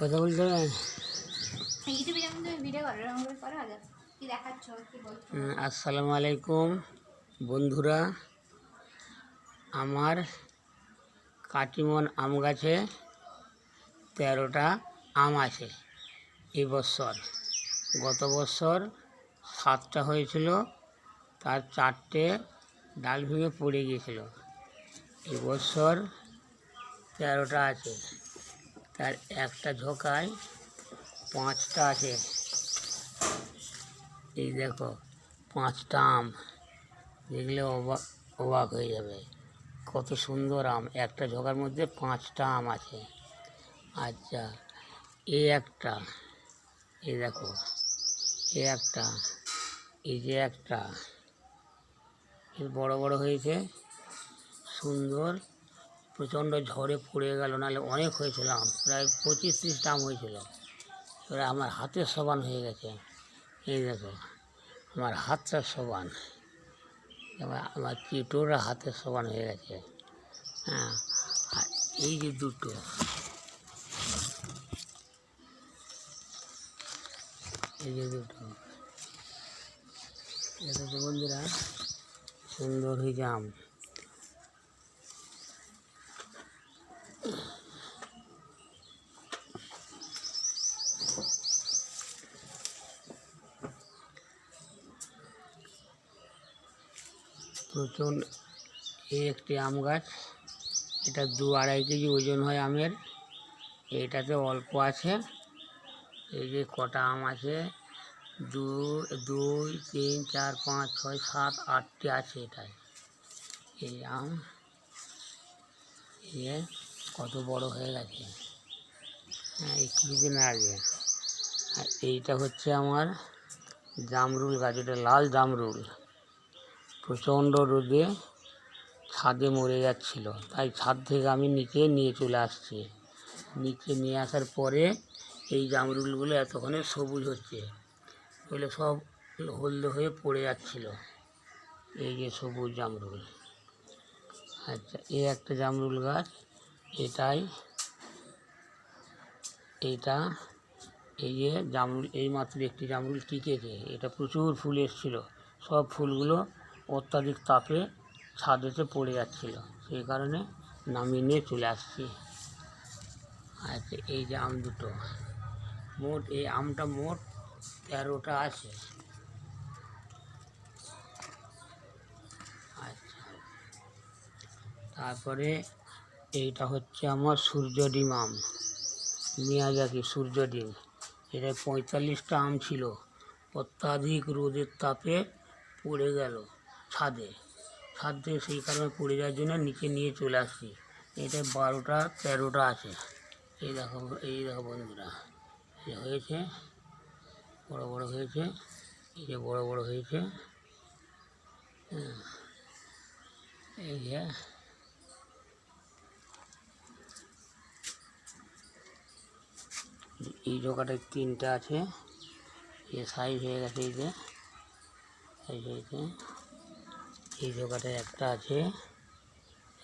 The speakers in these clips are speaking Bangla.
কথা বলতে উম, আসসালামু আলাইকুম। বন্ধুরা আমার কাটিমন আম গাছে তেরোটা আম আছে। এই বছর গত বছর সাতটা হয়েছিল তার চারটে ডাল ভেঙে পড়ে গিয়েছিল। এই বছর তেরোটা আছে। তার একটা ঝোকায় পাঁচটা আছে। এই দেখো, পাঁচটা আম। দেখলে অবাক অবাক হয়ে যাবে। কত সুন্দর আম। একটা ঝোকার মধ্যে পাঁচটা আম আছে। আচ্ছা এই একটা এই দেখো এই একটা, এই যে একটা বড় বড় হয়েছে, সুন্দর। প্রচণ্ড ঝড়ে পড়ে গেল, নাহলে অনেক হয়েছিল আম প্রায় পঁচিশ ত্রিশটা আম হয়েছিল। এবার আমার হাতের সমান হয়ে গেছে। এই দেখো, আমার হাতটা সমান। এবার আমার চিটোরা হাতের সমান হয়ে গেছে। হ্যাঁ আর এই যে দুটো। এই যে দুটো। এটা তো বন্ধুরা সুন্দর হয়ে আম প্রচুর এই একটি আম গাছ, এটা দু আড়াই কেজি ওজন হয় আমের, এটাতে অল্প আছে, এই যে কটা আম আছে, দু, দুই, তিন, চার, পাঁচ, ছয়, সাত, আটটি আছে এটায়, এই আম যে কত বড় হয়ে গেছে। হ্যাঁ এই কিছুদিন আগে আর এইটা হচ্ছে আমার জামরুল গাছ, এটা লাল জামরুল। প্রচণ্ড রোদে ছাদে মরে যাচ্ছিল। তাই ছাদ থেকে আমি নিচে নিয়ে চলে আসছি। নিচে নিয়ে আসার পরে এই জামরুলগুলো এতক্ষণে সবুজ হচ্ছে। বলে সব হলদে হয়ে পড়ে যাচ্ছিল। এই যে সবুজ জামরুল। আচ্ছা এই একটা জামরুল গাছ এটাই। এটা, এই যে জামরুল, এই মাত্র একটি জামরুল টিকেছে। এটা প্রচুর ফুল এসেছিল। সব ফুলগুলো অত্যাধিক তাপে ছাদেতে পড়ে যাচ্ছিল। সেই কারণে নামিয়ে নিয়ে চলে আসছি। আচ্ছা এই যে আম দুটো। মোট, এই আমটা মোট তেরোটা আছে। আচ্ছা। তারপরে এইটা হচ্ছে আমার সূর্য ডিম আম মিয়াজাকি সূর্য ডিম এটা পঁয়তাল্লিশটা আম ছিল। অত্যাধিক রোদের তাপে পড়ে গেল ছাদে। ছাদ সেই কারণে পড়ে যাওয়ার জন্য নিচে নিয়ে চলে আসছি। এটা বারোটা, তেরোটা আছে। এই দেখো এই দেখো বন্ধুরা। এই হয়েছে, বড় বড় হয়েছে, এই যে বড় বড় হয়েছে। হ্যাঁ। এই যে এই জোগাটায় তিনটা আছে। এ সাইজ হয়ে গেছে এই যে। সাইজ হয়েছে এই জোগাটায় একটা আছে,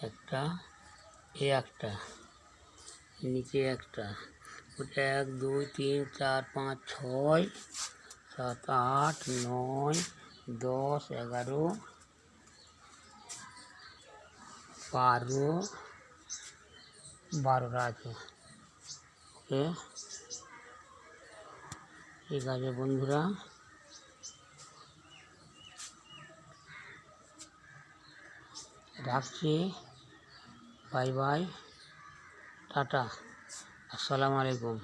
একটা এ একটা, নিচে একটা। ওটা এক, দুই, তিন, চার, পাঁচ, ছয়, সাত, আট, নয়, দশ, এগারো, বারো, বারোটা আছে। ওকে ঠিক আছে বন্ধুরা। রাখছি। Bye bye. টাটা। আসসালামু আলাইকুম।